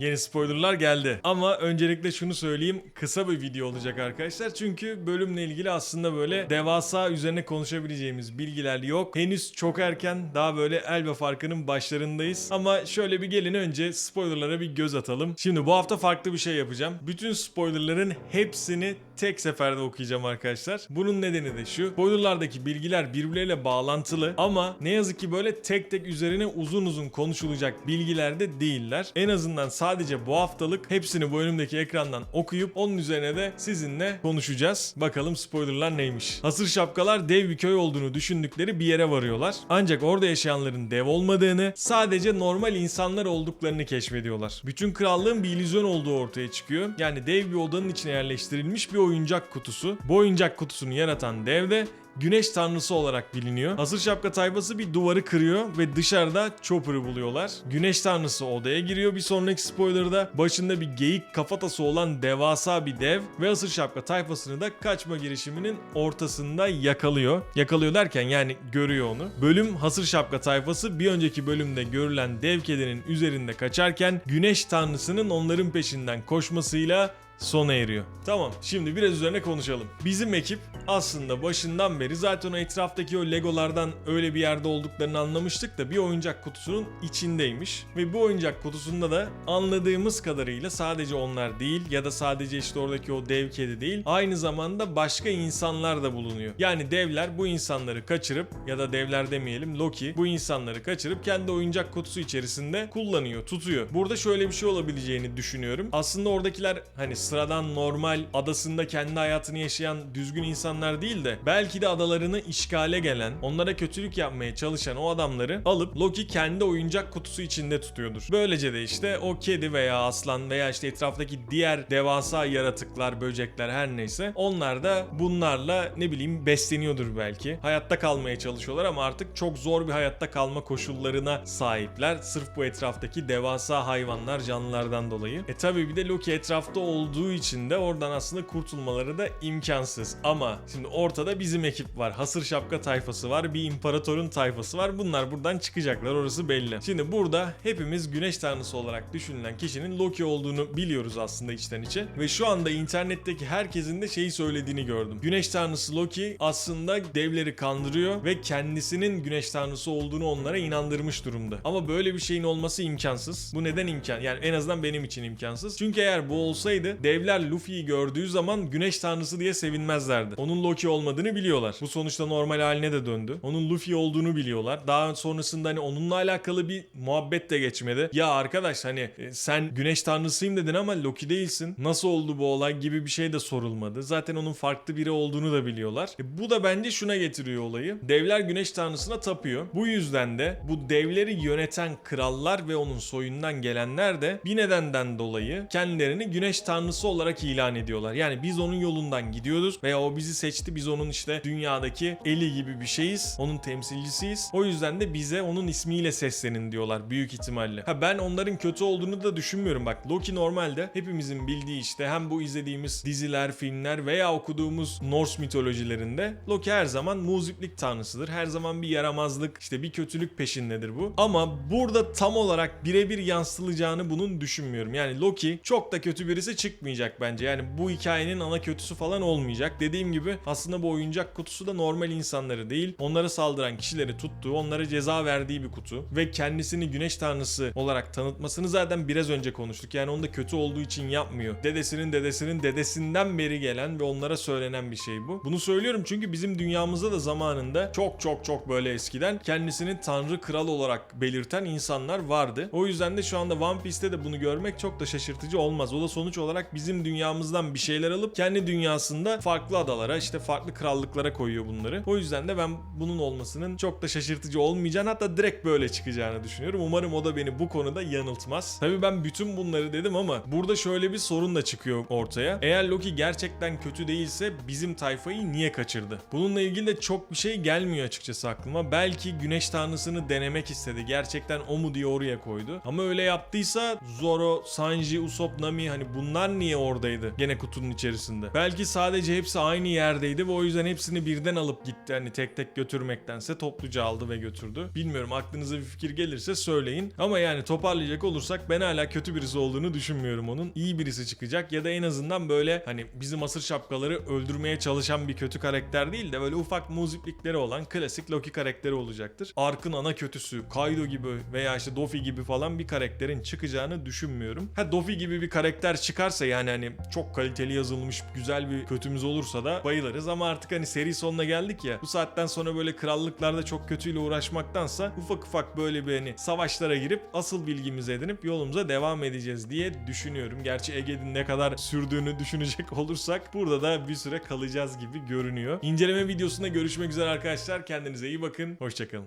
Yeni spoilerlar geldi. Ama öncelikle şunu söyleyeyim. Kısa bir video olacak arkadaşlar. Çünkü bölümle ilgili aslında böyle devasa üzerine konuşabileceğimiz bilgiler yok. Henüz çok erken. Daha böyle Elba farkının başlarındayız. Ama şöyle bir gelin önce spoilerlara bir göz atalım. Şimdi bu hafta farklı bir şey yapacağım. Bütün spoilerların hepsini tek seferde okuyacağım arkadaşlar. Bunun nedeni de şu. Spoilerlardaki bilgiler birbirleriyle bağlantılı ama ne yazık ki böyle tek tek üzerine uzun uzun konuşulacak bilgiler de değiller. En azından sadece bu haftalık hepsini bu önümdeki ekrandan okuyup onun üzerine de sizinle konuşacağız. Bakalım spoilerlar neymiş. Hasır şapkalar dev bir köy olduğunu düşündükleri bir yere varıyorlar. Ancak orada yaşayanların dev olmadığını, sadece normal insanlar olduklarını keşfediyorlar. Bütün krallığın bir illüzyon olduğu ortaya çıkıyor. Yani dev bir odanın içine yerleştirilmiş bir oyuncak kutusu. Bu oyuncak kutusunu yaratan dev de Güneş tanrısı olarak biliniyor. Hasır şapka tayfası bir duvarı kırıyor ve dışarıda Chopper'ı buluyorlar. Güneş tanrısı odaya giriyor bir sonraki spoilerda. Başında bir geyik kafatası olan devasa bir dev ve hasır şapka tayfasını da kaçma girişiminin ortasında yakalıyor. Yakalıyor derken yani görüyor onu. Bölüm hasır şapka tayfası bir önceki bölümde görülen dev kedinin üzerinde kaçarken güneş tanrısının onların peşinden koşmasıyla sona eriyor. Tamam şimdi biraz üzerine konuşalım. Bizim ekip aslında başından beri zaten o etraftaki o legolardan öyle bir yerde olduklarını anlamıştık da bir oyuncak kutusunun içindeymiş. Ve bu oyuncak kutusunda da anladığımız kadarıyla sadece onlar değil ya da sadece işte oradaki o dev kedi değil aynı zamanda başka insanlar da bulunuyor. Yani devler bu insanları kaçırıp ya da devler demeyelim Loki bu insanları kaçırıp kendi oyuncak kutusu içerisinde kullanıyor, tutuyor. Burada şöyle bir şey olabileceğini düşünüyorum. Aslında oradakiler hani sıradan normal adasında kendi hayatını yaşayan düzgün insanlar değil de belki de adalarını işgale gelen, onlara kötülük yapmaya çalışan o adamları alıp Loki kendi oyuncak kutusu içinde tutuyordur. Böylece de işte o kedi veya aslan veya işte etraftaki diğer devasa yaratıklar, böcekler her neyse onlar da bunlarla ne bileyim besleniyordur belki. Hayatta kalmaya çalışıyorlar ama artık çok zor bir hayatta kalma koşullarına sahipler. Sırf bu etraftaki devasa hayvanlar, canlılardan dolayı. E tabi bir de Loki etrafta olduğu için de oradan aslında kurtulmaları da imkansız. Ama şimdi ortada bizim ekip var. Hasır şapka tayfası var. Bir imparatorun tayfası var. Bunlar buradan çıkacaklar orası belli. Şimdi burada hepimiz güneş tanrısı olarak düşünülen kişinin Loki olduğunu biliyoruz aslında içten içe. Ve şu anda internetteki herkesin de şeyi söylediğini gördüm. Güneş tanrısı Loki aslında devleri kandırıyor ve kendisinin güneş tanrısı olduğunu onlara inandırmış durumda. Ama böyle bir şeyin olması imkansız. Bu neden imkan? Yani en azından benim için imkansız. Çünkü eğer bu olsaydı devler Luffy'yi gördüğü zaman güneş tanrısı diye sevinmezlerdi. Onun Loki olmadığını biliyorlar. Bu sonuçta normal haline de döndü. Onun Luffy olduğunu biliyorlar. Daha sonrasında hani onunla alakalı bir muhabbet de geçmedi. Ya arkadaş hani e, sen güneş tanrısıyım dedin ama Loki değilsin. Nasıl oldu bu olay gibi bir şey de sorulmadı. Zaten onun farklı biri olduğunu da biliyorlar. E, bu da bence şuna getiriyor olayı. Devler güneş tanrısına tapıyor. Bu yüzden de bu devleri yöneten krallar ve onun soyundan gelenler de bir nedenden dolayı kendilerini güneş tanrısı olarak ilan ediyorlar. Yani biz onun yolundan gidiyoruz veya o bizi seçti. Biz onun işte dünyadaki eli gibi bir şeyiz. Onun temsilcisiyiz. O yüzden de bize onun ismiyle seslenin diyorlar büyük ihtimalle. Ha ben onların kötü olduğunu da düşünmüyorum. Bak Loki normalde hepimizin bildiği işte hem bu izlediğimiz diziler, filmler veya okuduğumuz Norse mitolojilerinde Loki her zaman muziplik tanrısıdır. Her zaman bir yaramazlık, işte bir kötülük peşindedir bu. Ama burada tam olarak birebir yansıtılacağını bunun düşünmüyorum. Yani Loki çok da kötü birisi çıkmayacak bence. Yani bu hikayenin ana kötüsü falan olmayacak. Dediğim gibi aslında bu oyuncak kutusu da normal insanları değil, onlara saldıran kişileri tuttuğu, onlara ceza verdiği bir kutu. Ve kendisini güneş tanrısı olarak tanıtmasını zaten biraz önce konuştuk. Yani onu da kötü olduğu için yapmıyor. Dedesinin dedesinin dedesinden beri gelen ve onlara söylenen bir şey bu. Bunu söylüyorum çünkü bizim dünyamızda da zamanında çok çok çok böyle eskiden kendisini tanrı kral olarak belirten insanlar vardı. O yüzden de şu anda One Piece'te de bunu görmek çok da şaşırtıcı olmaz. O da sonuç olarak bizim dünyamızdan bir şeyler alıp kendi dünyasında farklı adalara işte farklı krallıklara koyuyor bunları. O yüzden de ben bunun olmasının çok da şaşırtıcı olmayacağını hatta direkt böyle çıkacağını düşünüyorum. Umarım o da beni bu konuda yanıltmaz. Tabii ben bütün bunları dedim ama burada şöyle bir sorun da çıkıyor ortaya. Eğer Loki gerçekten kötü değilse bizim tayfayı niye kaçırdı? Bununla ilgili de çok bir şey gelmiyor açıkçası aklıma. Belki güneş tanrısını denemek istedi. Gerçekten o mu diye oraya koydu. Ama öyle yaptıysa Zoro, Sanji, Usopp, Nami hani bunlar niye oradaydı? Gene kutunun içerisinde. Belki sadece hepsi aynı yerdeydi ve o yüzden hepsini birden alıp gitti. Hani tek tek götürmektense topluca aldı ve götürdü. Bilmiyorum aklınıza bir fikir gelirse söyleyin. Ama yani toparlayacak olursak ben hala kötü birisi olduğunu düşünmüyorum onun. İyi birisi çıkacak ya da en azından böyle hani bizim asır şapkaları öldürmeye çalışan bir kötü karakter değil de böyle ufak muziplikleri olan klasik Loki karakteri olacaktır. Ark'ın ana kötüsü Kaido gibi veya işte Dofi gibi falan bir karakterin çıkacağını düşünmüyorum. Ha Dofi gibi bir karakter çıkarsa yani hani çok kaliteli yazılmış güzel bir kötümüz olursa da bayılırız ama artık hani seri sonuna geldik ya bu saatten sonra böyle krallıklarda çok kötüyle uğraşmaktansa ufak ufak böyle bir hani savaşlara girip asıl bilgimizi edinip yolumuza devam edeceğiz diye düşünüyorum. Gerçi Ege'nin ne kadar sürdüğünü düşünecek olursak burada da bir süre kalacağız gibi görünüyor. İnceleme videosunda görüşmek üzere arkadaşlar. Kendinize iyi bakın. Hoşçakalın.